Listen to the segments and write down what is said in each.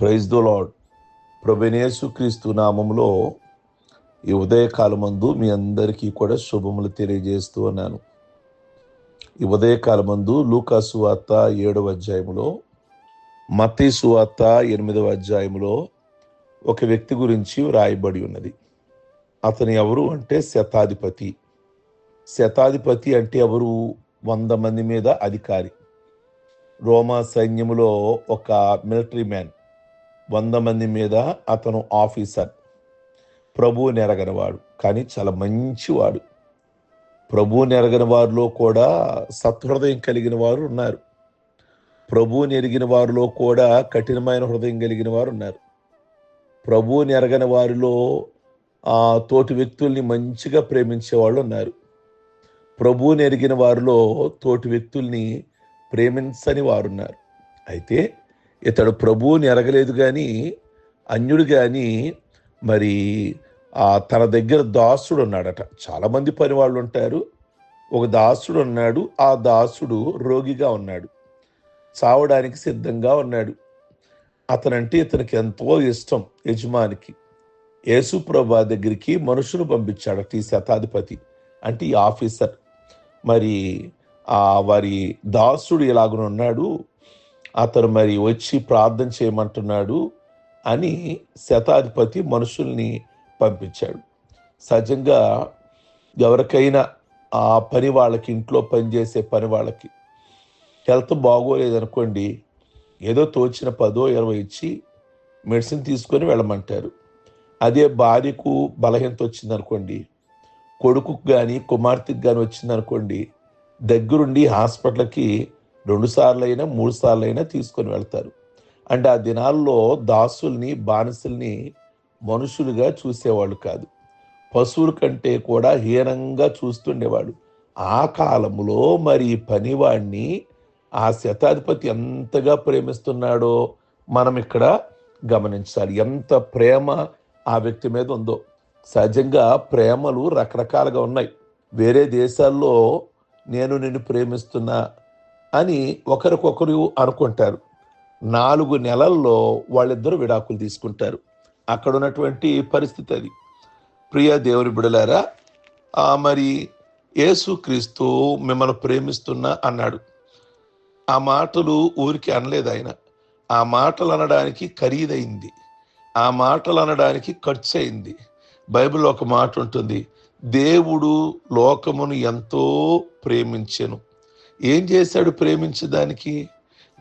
Praise the lord ప్రభనేసు క్రీస్తు నామంలో ఈ ఉదయకాలమందు మీ అందరికీ కూడా శుభములు తెలియజేస్తూ ఉన్నాను. ఈ ఉదయకాలమందు లూకాసు వార్త ఏడవ అధ్యాయంలో మతీసు వార్త ఎనిమిదవ అధ్యాయంలో ఒక వ్యక్తి గురించి వ్రాయబడి ఉన్నది. అతను ఎవరు అంటే శతాధిపతి. శతాధిపతి అంటే ఎవరు? వంద మంది మీద అధికారి. రోమా సైన్యములో ఒక మిలిటరీ మ్యాన్. వంద మంది మీద అతను ఆఫీసర్. ప్రభువు నెరగనివాడు కానీ చాలా మంచివాడు. ప్రభువు నెరగని వారిలో కూడా సత్హృదయం కలిగిన వారు ఉన్నారు. ప్రభువుని ఎరిగిన వారిలో కూడా కఠినమైన హృదయం కలిగిన వారు ఉన్నారు. ప్రభువుని ఎరగని వారిలో ఆ తోటి వ్యక్తుల్ని మంచిగా ప్రేమించే వాళ్ళు ఉన్నారు. ప్రభువుని ఎరిగిన వారిలో తోటి వ్యక్తుల్ని ప్రేమించని వారున్నారు అయితే ఇతడు ప్రభువుని ఎరగలేదు కానీ అన్యుడు కానీ మరి తన దగ్గర దాసుడు ఉన్నాడట చాలామంది పని వాళ్ళు ఉంటారు. ఒక దాసుడు ఉన్నాడు. ఆ దాసుడు రోగిగా ఉన్నాడు. చావడానికి సిద్ధంగా ఉన్నాడు. అతనంటే ఇతనికి ఎంతో ఇష్టం యజమానికి. యేసు ప్రభా దగ్గరికి మనుషులు పంపించాడట ఈ శతాధిపతి. అంటే ఈ ఆఫీసర్. మరి ఆ వారి దాసుడు ఇలాగనున్నాడు అతను మరి వచ్చి ప్రార్థన చేయమంటున్నాడు అని శతాధిపతి మనుషుల్ని పంపించాడు. సహజంగా ఎవరికైనా ఆ పని వాళ్ళకి ఇంట్లో పనిచేసే పని వాళ్ళకి హెల్త్ బాగోలేదనుకోండి ఏదో తోచిన పదో ఇరవై ఇచ్చి మెడిసిన్ తీసుకొని వెళ్ళమంటారు. అదే భార్యకు బలహీనత వచ్చిందనుకోండి కొడుకుకు కానీ కుమార్తెకు కానీ వచ్చిందనుకోండి దగ్గరుండి హాస్పిటల్కి రెండు సార్లు అయినా మూడు సార్లు అయినా తీసుకొని వెళ్తారు. అంటే ఆ దినాల్లో దాసుల్ని బానిసల్ని మనుషులుగా చూసేవాళ్ళు కాదు. పశువుల కంటే కూడా హీనంగా చూస్తుండేవాడు. ఆ కాలంలో మరి పనివాణ్ణి ఆ శతాధిపతి ఎంతగా ప్రేమిస్తున్నాడో మనం ఇక్కడ గమనించాలి. ఎంత ప్రేమ ఆ వ్యక్తి మీద ఉందో. సహజంగా ప్రేమలు రకరకాలుగా ఉన్నాయి. వేరే దేశాల్లో నేను నిన్ను ప్రేమిస్తున్నా అని ఒకరికొకరు అనుకుంటారు. నాలుగు నెలల్లో వాళ్ళిద్దరూ విడాకులు తీసుకుంటారు. అక్కడ ఉన్నటువంటి పరిస్థితి అది. ప్రియ దేవుని బిడలారా ఆ మరి యేసుక్రీస్తు మిమ్మల్ని ప్రేమిస్తున్నా అన్నాడు. ఆ మాటలు ఊరికి అనలేదు ఆయన. ఆ మాటలు అనడానికి ఖరీదైంది. ఆ మాటలు అనడానికి ఖర్చు అయింది బైబిల్లో ఒక మాట ఉంటుంది. దేవుడు లోకమును ఎంతో ప్రేమించెను. ఏం చేశాడు ప్రేమించడానికి?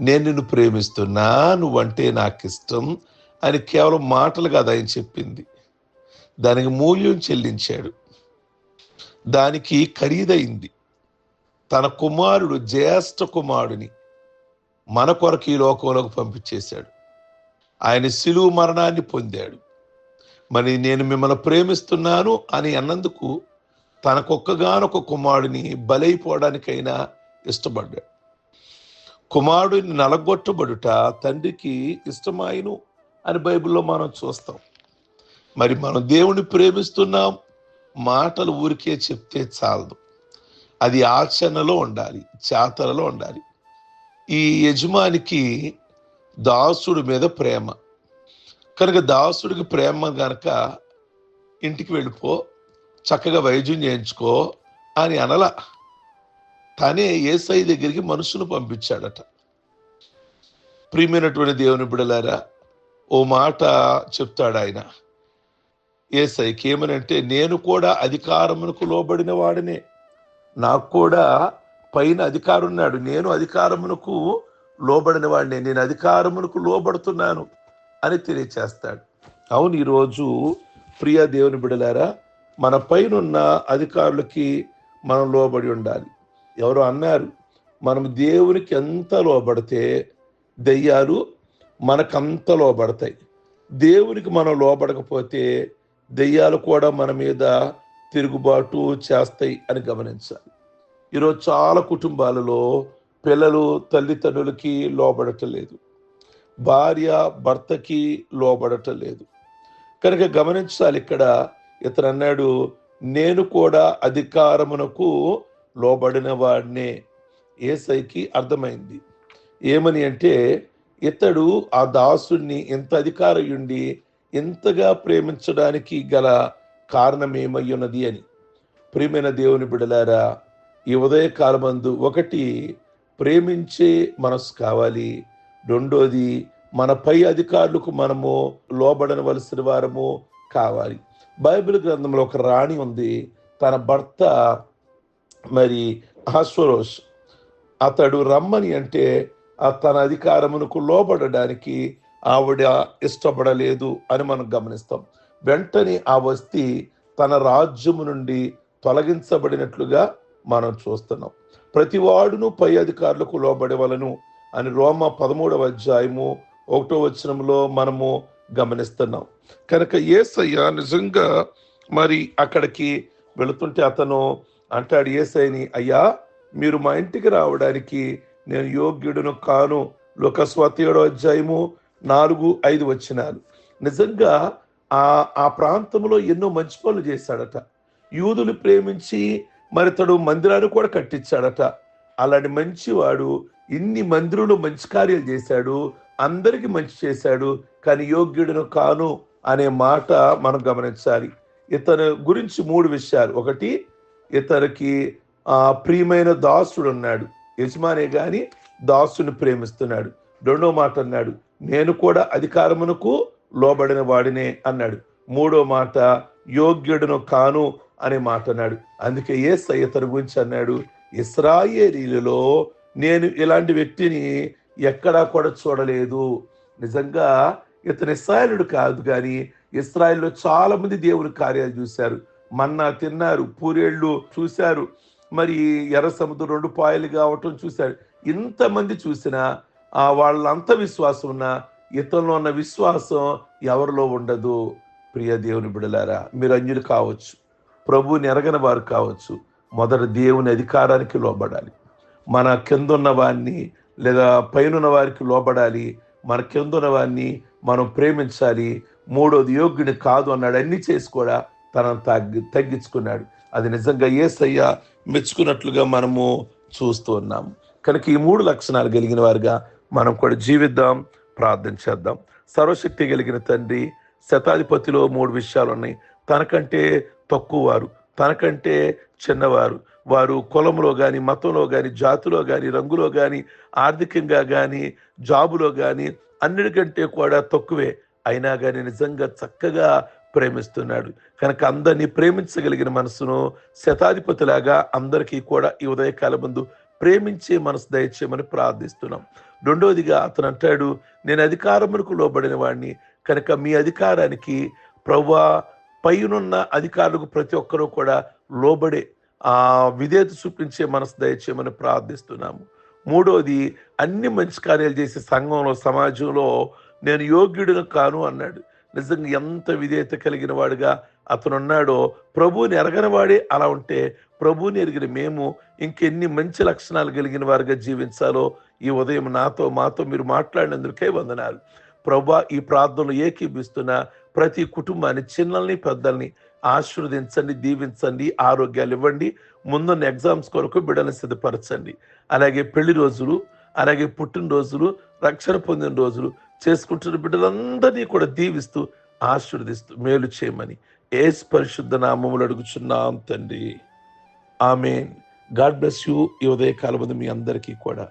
నేను నిన్ను ప్రేమిస్తున్నా నువ్వంటే నాకు ఇష్టం అని కేవలం మాటలు కాదు ఆయన చెప్పింది. దానికి మూల్యం చెల్లించాడు. దానికి ఖరీదైంది. తన కుమారుడు జ్యేష్ఠ కుమారుడిని మన కొరకు ఈ లోకంలోకి పంపించేశాడు. ఆయన శిలువు మరణాన్ని పొందాడు. మరి నేను మిమ్మల్ని ప్రేమిస్తున్నాను అని అన్నందుకు తనకొక్కగానొక కుమారుడిని బలైపోవడానికైనా ఇష్టపడ్డాడు. కుమారుడిని నలగొట్టబడుట తండ్రికి ఇష్టమాయను అని బైబిల్లో మనం చూస్తాం. మరి మనం దేవుని ప్రేమిస్తున్నాం మాటలు ఊరికే చెప్తే చాలదు. అది ఆచరణలో ఉండాలి చేతలలో ఉండాలి. ఈ యజమానికి దాసుడి మీద ప్రేమ. కనుక దాసుడికి ప్రేమ గనక ఇంటికి వెళ్ళిపో చక్కగా వైద్యం చేయించుకో అని అనల తానే ఏసై దగ్గరికి మనుషులు పంపించాడట. ప్రియమైనటువంటి దేవుని బిడలారా ఓ మాట చెప్తాడు ఆయన. ఏసైకి ఏమనంటే నేను కూడా అధికారమునకు లోబడిన వాడినే. నాకు కూడా పైన అధికారం ఉన్నాడు నేను అధికారమునకు లోబడిన వాడినే. నేను అధికారమునకు లోబడుతున్నాను అని తెలియచేస్తాడు. అవును ఈరోజు ప్రియ దేవుని బిడలారా మన పైన ఉన్న అధికారులకి మనం లోబడి ఉండాలి. ఎవరో అన్నారు మనం దేవునికి ఎంత లోబడితే దెయ్యాలు మనకంత లోబడతాయి. దేవునికి మనం లోబడకపోతే దెయ్యాలు కూడా మన మీద తిరుగుబాటు చేస్తాయి అని గమనించాలి. ఈరోజు చాలా కుటుంబాలలో పిల్లలు తల్లిదండ్రులకి లోబడటం లేదు. భార్య భర్తకి లోబడటం లేదు. కనుక గమనించాలి ఇక్కడ ఇతను అన్నాడు నేను కూడా అధికారమునకు లోబడిన వాడినే ఏసైకి అర్థమైంది. ఏమని అంటే ఇతడు ఆ దాసుడిని ఎంత అధికారయుండి ఎంతగా ప్రేమించడానికి గల కారణం ఏమై ఉన్నది అని. ప్రియమైన దేవుని బిడలారా ఈ ఉదయకాలమందు ఒకటి ప్రేమించే మనసు కావాలి. రెండోది మన పై అధికారులకు మనము లోబడనవలసిన వారము కావాలి. బైబిల్ గ్రంథంలో ఒక రాణి ఉంది. తన భర్త మరి అహస్వరోష్ అతడు రమ్మని అంటే తన అధికారమునకు లోబడడానికి ఆవిడ ఇష్టపడలేదు అని మనం గమనిస్తాం. వెంటనే ఆ వస్తి తన రాజ్యము నుండి తొలగించబడినట్లుగా మనం చూస్తున్నాం. ప్రతివాడును పై అధికారులకు లోబడవలను అని రోమ పదమూడవ అధ్యాయము ఒకటో వచనంలో మనము గమనిస్తున్నాం. కనుక ఏసయ్య నిజంగా మరి అక్కడికి వెళుతుంటే అతను అంటాడు ఏసైని అయ్యా మీరు మా ఇంటికి రావడానికి నేను యోగ్యుడును కాను. లోకస్వాతి ఏడో అధ్యాయము నాలుగు ఐదు వచ్చినాలు. నిజంగా ఆ ఆ ప్రాంతంలో ఎన్నో మంచి పనులు చేశాడట. యూదులు ప్రేమించి మరి తడు మందిరాన్ని కూడా కట్టించాడట. అలాంటి మంచివాడు ఇన్ని మందిరంలో మంచి కార్యాలు చేశాడు అందరికి మంచి చేశాడు కానీ యోగ్యుడును కాను అనే మాట మనం గమనించాలి. ఇతను గురించి మూడు విషయాలు. ఒకటి ఇతనికి ఆ ప్రియమైన దాసుడు ఉన్నాడు యజమానే గాని దాసుని ప్రేమిస్తున్నాడు. రెండో మాట అన్నాడు నేను కూడా అధికారమునకు లోబడిన వాడినే అన్నాడు. మూడో మాట యోగ్యుడును కాను అనే మాట అన్నాడు. అందుకే ఏ సయ్యతను గురించి అన్నాడు ఇస్రాయేలీలలో నేను ఇలాంటి వ్యక్తిని ఎక్కడా కూడా చూడలేదు. నిజంగా ఇతను ఇస్రాయలుడు కాదు కానీ ఇస్రాయల్లో చాలా మంది దేవుని కార్యాలు చూశారు. మన్నా తిన్నారు పూరేళ్ళు చూశారు మరి ఎర్ర సముద్రం రెండు పాయలు కావటం చూశారు. ఇంతమంది చూసినా ఆ వాళ్ళ అంత విశ్వాసం ఉన్నా ఇతరులో ఉన్న విశ్వాసం ఎవరిలో ఉండదు. ప్రియ దేవుని బిడలారా మీరు అన్యులు కావచ్చు ప్రభువుని ఎరగని వారు కావచ్చు మొదట దేవుని అధికారానికి లోబడాలి. మన కిందున్న వారిని లేదా పైనున్న వారికి లోబడాలి. మన కిందున్న వారిని మనం ప్రేమించాలి. మూడోది యోగ్యుని కాదు అన్నాడు. అన్ని చేసి కూడా తనను తగ్గి తగ్గించుకున్నాడు. అది నిజంగా ఏసయ్య మెచ్చుకున్నట్లుగా మనము చూస్తూ ఉన్నాము కనుక ఈ మూడు లక్షణాలు కలిగిన వారుగా మనం కూడా జీవిద్దాం ప్రార్థన చేద్దాం. సర్వశక్తి కలిగిన తండ్రి శతాధిపతిలో మూడు విషయాలు ఉన్నాయి. తనకంటే తక్కువ వారు తనకంటే చిన్నవారు. వారు కులంలో కానీ మతంలో కానీ జాతిలో కానీ రంగులో కానీ ఆర్థికంగా కానీ జాబులో కానీ అన్నిటికంటే కూడా తక్కువే. అయినా కానీ నిజంగా చక్కగా ప్రేమిస్తున్నాడు. కనుక అందరినీ ప్రేమించగలిగిన మనసును శతాధిపతిలాగా అందరికీ కూడా ఈ ఉదయకాల ముందు ప్రేమించే మనసు దయచేయమని ప్రార్థిస్తున్నాం. రెండవదిగా అతను అంటాడు నేను అధికారములకు లోబడిన వాడిని కనుక మీ అధికారానికి ప్రవ్వా పైనున్న అధికారులకు ప్రతి ఒక్కరూ కూడా లోబడే ఆ విధేయత చూపించే మనసు దయచేయమని ప్రార్థిస్తున్నాము. మూడోది అన్ని మంచి కార్యాలు చేసే సంఘంలో సమాజంలో నేను యోగ్యుడిని కాను అన్నాడు. నిజంగా ఎంత విధేయత కలిగిన వాడుగా అతను ఉన్నాడో ప్రభువుని ఎరగని వాడే అలా ఉంటే ప్రభువుని ఎరిగిన మేము ఇంకెన్ని మంచి లక్షణాలు కలిగిన వారుగా జీవించాలో ఈ ఉదయం నాతో మాతో మీరు మాట్లాడినందుకే వందనాలు. ప్రభా ఈ ప్రార్థనలు ఏకీభిస్తున్న ప్రతి కుటుంబాన్ని చిన్నల్ని పెద్దల్ని ఆశీర్వదించండి దీవించండి ఆరోగ్యాలు ఇవ్వండి ముందున్న ఎగ్జామ్స్ కొరకు బిడ్డలను సిద్ధపరచండి. అలాగే పెళ్ళి రోజులు అలాగే పుట్టినరోజులు రక్షణ పొందిన రోజులు చేసుకుంటున్న బిడ్డలందరినీ కూడా దీవిస్తూ ఆశీర్వదిస్తూ మేలు చేయమని ఏస్ పరిశుద్ధ నామములు అడుగుచున్నాం తండ్రి. ఆమె గాడ్ బ్లెస్ యూ. ఈ ఉదయకాలం మీ అందరికీ కూడా.